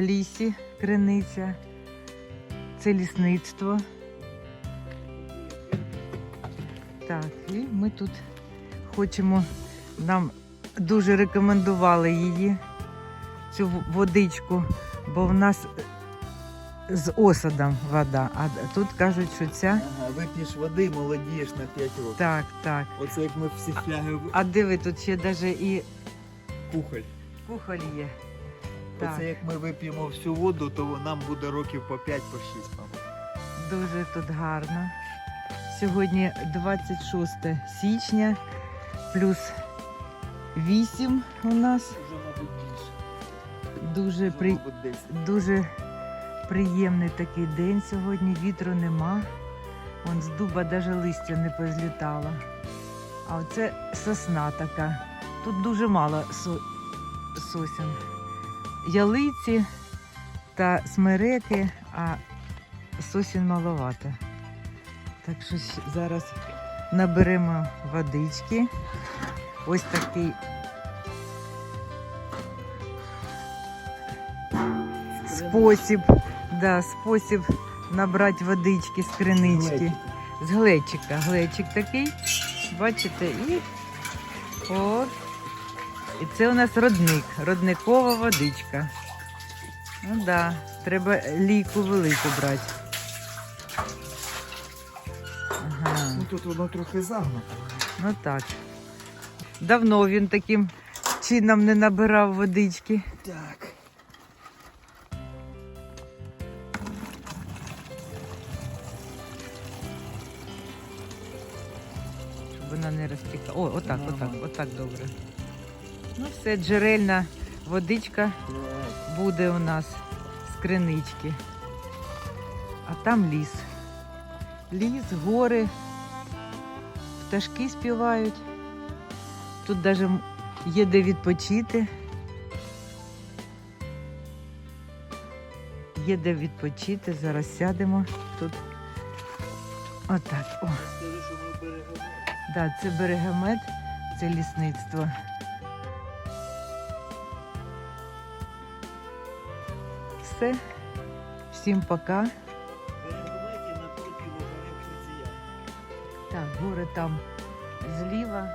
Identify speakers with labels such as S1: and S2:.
S1: лісі, криниця. Це лісництво. Так, і ми тут хочемо, нам дуже рекомендували її, цю водичку, бо в нас з осадом вода, а тут кажуть, що ця.
S2: Ага, вип'єш води, молодієш на 5 років.
S1: Так, так.
S2: Оце як ми всі фляги в-
S1: А диви, тут ще навіть і
S2: кухоль.
S1: кухоль є. Так,
S2: Оце як ми вип'ємо всю воду, то нам буде років по 5 по 6, мабуть.
S1: дуже тут гарно. Сьогодні 26 січня, плюс 8 у нас.
S2: Вже, мабуть, більше.
S1: Дуже,
S2: Вже,
S1: при...
S2: мабуть, 10.
S1: дуже приємний такий день сьогодні. Вітру нема. Вон з дуба навіть листя не позлітало. А оце сосна така. Тут дуже мало со... сосен. Ялиці та смереки, а сосен маловато. Так що зараз наберемо водички. Ось такий спосіб, да, спосіб набрати водички з кринички. З глечика. Глечик такий, бачите, і от. І це у нас родник, родникова водичка. Ну да, треба ліку велику брати. Ага,
S2: Ну тут воно трохи загнуто.
S1: ну так. Давно він таким чином не набирав водички.
S2: Так.
S1: щоб вона не розтікала. О, отак, отак, отак добре. Ну все, джерельна водичка буде у нас з кринички. А там ліс. Ліс, гори, пташки співають. Тут навіть є де відпочити. Є де відпочити. Зараз сядемо тут. Отак. О. Да, це берегомет, це лісництво. Все. Всім пока. Так, гори там зліва,